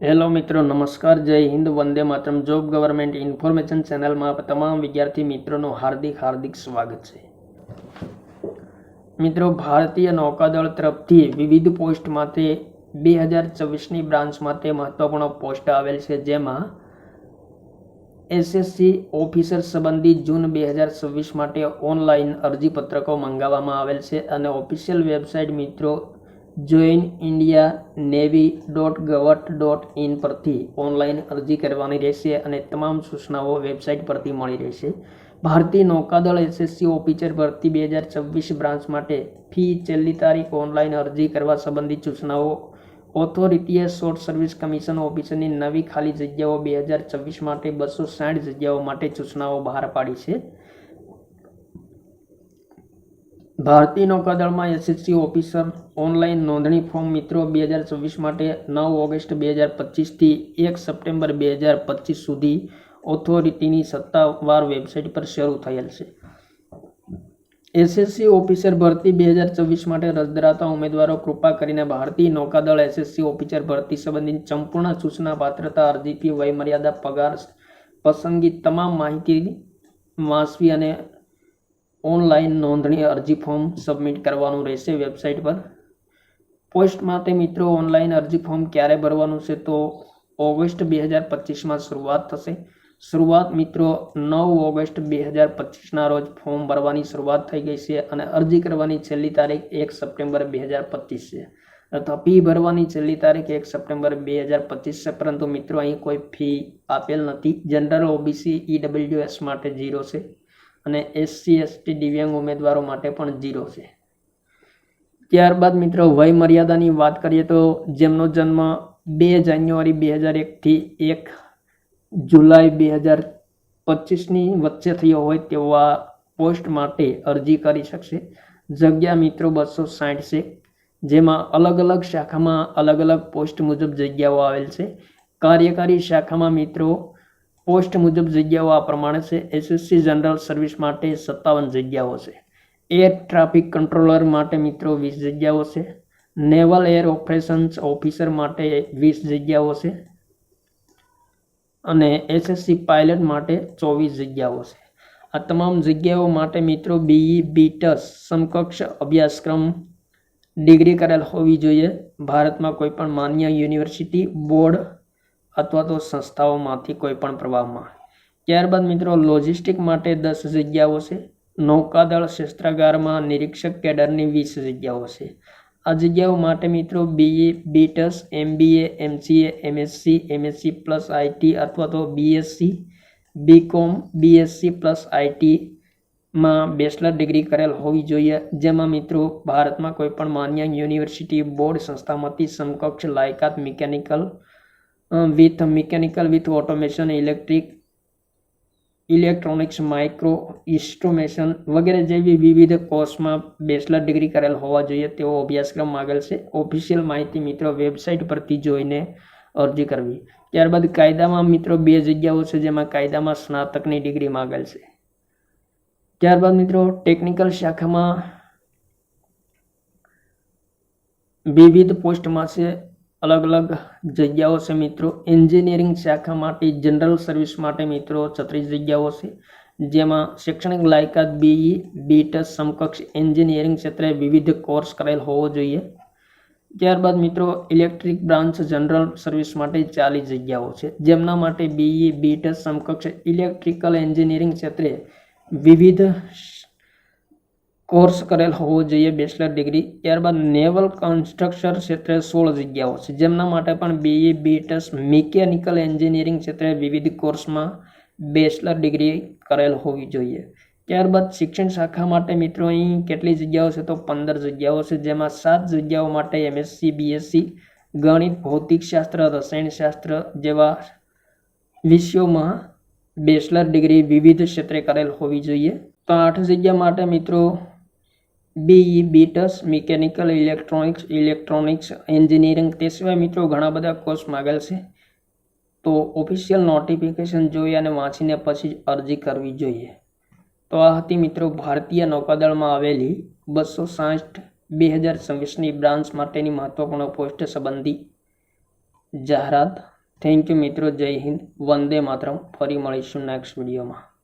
Hello મિત્રો, નમસ્કાર, જય હિન્દ, વંદે માતરમ. જોબ ગવર્મેન્ટ ઇન્ફોર્મેશન ચેનલમાં તમામ વિદ્યાર્થી મિત્રોનું હાર્દિક હાર્દિક સ્વાગત છે. મિત્રો, ભારતીય નૌકાદળ તરફથી વિવિધ પોસ્ટ માટે બે હજાર ચોવીસની બ્રાન્ચ માટે મહત્વપૂર્ણ પોસ્ટ આવેલ છે, જેમાં એસએસસી ઓફિસર સંબંધિત જૂન બે હજાર છવ્વીસ માટે ઓનલાઈન અરજીપત્રકો મંગાવવામાં આવેલ છે અને ઓફિશિયલ વેબસાઇટ મિત્રો જોઈન ઇન્ડિયા નેવી ડોટ ગવર્ટ ડોટ ઇન પરથી ઓનલાઈન અરજી કરવાની રહેશે અને તમામ સૂચનાઓ વેબસાઇટ પરથી મળી રહેશે. ભારતીય નૌકાદળ એસએસસી ઓફિસર ભરતી બે હજાર છવ્વીસ બ્રાન્ચ માટે ફી છેલ્લી તારીખ ઓનલાઈન અરજી કરવા સંબંધિત સૂચનાઓ ઓથોરિટીએ શોર્ટ સર્વિસ કમિશન ઓફિસરની નવી ખાલી જગ્યાઓ બે હજાર છવ્વીસ માટે બસો સાઠ જગ્યાઓ માટે સૂચનાઓ બહાર પાડી છે. ભારતીય નૌકાદળમાં એસએસસી ઓફિસર ઓનલાઈન નોંધણી ફોર્મ મિત્રો બે હજાર છવ્વીસ માટે નવ ઓગસ્ટ બે હજાર પચીસથી એક સપ્ટેમ્બર બે હજાર પચીસ સુધી ઓથોરિટીની સત્તાવાર વેબસાઇટ પર શરૂ થયેલ છે. એસએસસી ઓફિસર ભરતી બે હજાર ચોવીસ માટે રસ ધરાવતા ઉમેદવારો કૃપા કરીને ભારતીય નૌકાદળ એસએસસી ઓફિસર ભરતી સંબંધિત સંપૂર્ણ સૂચના, પાત્રતા અરજી ફી વયમર્યાદા, પગાર પસંદગી તમામ માહિતી વાંચવી અને ઓનલાઈન નોંધણી અરજી ફોર્મ સબમિટ કરવાનું રહેશે વેબસાઇટ પર. પોસ્ટ માટે મિત્રો ઓનલાઈન અરજી ફોર્મ ક્યારે ભરવાનું છે તો ઓગસ્ટ બે હજાર પચીસમાં શરૂઆત થશે. શરૂઆત મિત્રો નવ ઓગસ્ટ બે હજાર પચીસના રોજ ફોર્મ ભરવાની શરૂઆત થઈ ગઈ છે અને અરજી કરવાની છેલ્લી તારીખ એક સપ્ટેમ્બર બે હજાર પચીસ છે. અથવા ફી ભરવાની છેલ્લી તારીખ એક સપ્ટેમ્બર બે હજાર પચીસ છે, પરંતુ મિત્રો અહીં કોઈ ફી આપેલ નથી. જનરલ ઓબીસી ઈડબ્લ્યુએસ માટે ઝીરો છે. અને એસસી, એસટી દિવ્યાંગ ઉમેદવારો માટે પણ ઝીરો છે. ત્યારબાદ મિત્રો, વય મર્યાદાની વાત કરીએ તો જેમનો જન્મ બે જાન્યુઆરી બે હજાર એકથી એક જુલાઈ બે હજાર પચીસની વચ્ચે થયો હોય તેવા પોસ્ટ માટે અરજી કરી શકશે. જગ્યા મિત્રો બસો સાઠ છે, જેમાં અલગ અલગ શાખામાં અલગ અલગ પોસ્ટ મુજબ જગ્યાઓ આવેલ છે. કાર્યકારી શાખામાં મિત્રો પોસ્ટ મુજબ જગ્યાઓ આ પ્રમાણે છે. એસએસસી જનરલ સર્વિસ માટે સત્તાવન જગ્યાઓ છે. એર ટ્રાફિક કંટ્રોલર માટે મિત્રો વીસ જગ્યાઓ છે. નેવલ એર ઓપરેશન્સ ઓફિસર માટે વીસ જગ્યાઓ છે. અને એસએસસી પાયલટ માટે ચોવીસ જગ્યાઓ છે. આ તમામ જગ્યાઓ માટે મિત્રો બીઈ બીટસ સમકક્ષ અભ્યાસક્રમ ડિગ્રી કરેલ હોવી જોઈએ. ભારતમાં કોઈપણ માન્ય યુનિવર્સિટી બોર્ડ અથવા તો સંસ્થાઓમાંથી કોઈ પણ પ્રવાહમાં. ત્યારબાદ મિત્રો, લોજિસ્ટિક માટે દસ જગ્યાઓ છે. નૌકાદળ શસ્ત્રાગારમાં નિરીક્ષક કેડરની વીસ જગ્યાઓ છે. આ જગ્યાઓ માટે મિત્રો BA BTech MBA MCA MSc MSc plus IT અથવા તો બીએસસી બીકોમ બીએસસી પ્લસ આઈટીમાં બેચલર ડિગ્રી કરેલ હોવી જોઈએ. જેમાં મિત્રો, ભારતમાં કોઈપણ માન્ય યુનિવર્સિટી બોર્ડ સંસ્થામાંથી સમકક્ષ લાયકાત mechanical with mechanical with automation electric electronics micro instrumentation વગેરે જેવી વિવિધ કોર્સમાં બેચલર ડિગ્રી કરેલ હોવા જોઈએ. તેવો અભ્યાસક્રમ માગેલ છે. ઓફિશિયલ માહિતી મિત્રો વેબસાઇટ પરથી જોઈને અરજી કરવી. ત્યારબાદ કાયદામાં મિત્રો બે જગ્યાઓ છે જેમાં કાયદામાં સ્નાતકની ડિગ્રી માગેલ છે. ત્યારબાદ મિત્રો ટેકનિકલ શાખામાં વિવિધ પોસ્ટમાં છે. અલગ અલગ જગ્યાઓ છે મિત્રો. એન્જિનિયરિંગ શાખા માટે જનરલ સર્વિસ માટે મિત્રો છત્રીસ જગ્યાઓ છે. જેમાં શૈક્ષણિક લાયકાત બીઈ બીટસ સમકક્ષ એન્જિનિયરિંગ ક્ષેત્રે વિવિધ કોર્સ કરેલ હોવો જોઈએ. ત્યારબાદ મિત્રો ઇલેક્ટ્રિક બ્રાન્ચ જનરલ સર્વિસ માટે ચાલીસ જગ્યાઓ છે. જેમના માટે બીઈ બીટસ સમકક્ષ ઇલેક્ટ્રિકલ એન્જિનિયરિંગ ક્ષેત્રે વિવિધ કોર્સ કરેલ હોવો જોઈએ બેચલર ડિગ્રી. ત્યારબાદ નેવલ કન્સ્ટ્રક્શન ક્ષેત્રે સોળ જગ્યાઓ છે. જેમના માટે પણ બીઈ બીટસ મિકેનિકલ એન્જિનિયરિંગ ક્ષેત્રે વિવિધ કોર્સમાં બેચલર ડિગ્રી કરેલ હોવી જોઈએ. ત્યારબાદ શિક્ષણ શાખા માટે મિત્રો, અહીં કેટલી જગ્યાઓ છે તો પંદર જગ્યાઓ છે, જેમાં સાત જગ્યાઓ માટે એમએસસી બીએસસી ગણિત, ભૌતિકશાસ્ત્ર, રસાયણશાસ્ત્ર જેવા વિષયોમાં બેચલર ડિગ્રી વિવિધ ક્ષેત્રે કરેલ હોવી જોઈએ. તો આઠ જગ્યા માટે મિત્રો BE BTech, mechanical electronics electronics, engineering તે સિવાય મિત્રો ઘણા બધા કોર્સ માગેલ છે. તો ઓફિશિયલ નોટિફિકેશન જોઈ અને વાંચીને પછી જ અરજી કરવી જોઈએ. તો આ હતી મિત્રો ભારતીય નૌકાદળમાં આવેલી બસો સાઠ બે હજાર છવ્વીસની બ્રાન્ચ માટેની મહત્વપૂર્ણ પોસ્ટ સંબંધી જાહેરાત. થેન્ક યુ મિત્રો, જય હિન્દ, વંદે માતરમ. ફરી મળીશું નેક્સ્ટ વિડીયોમાં.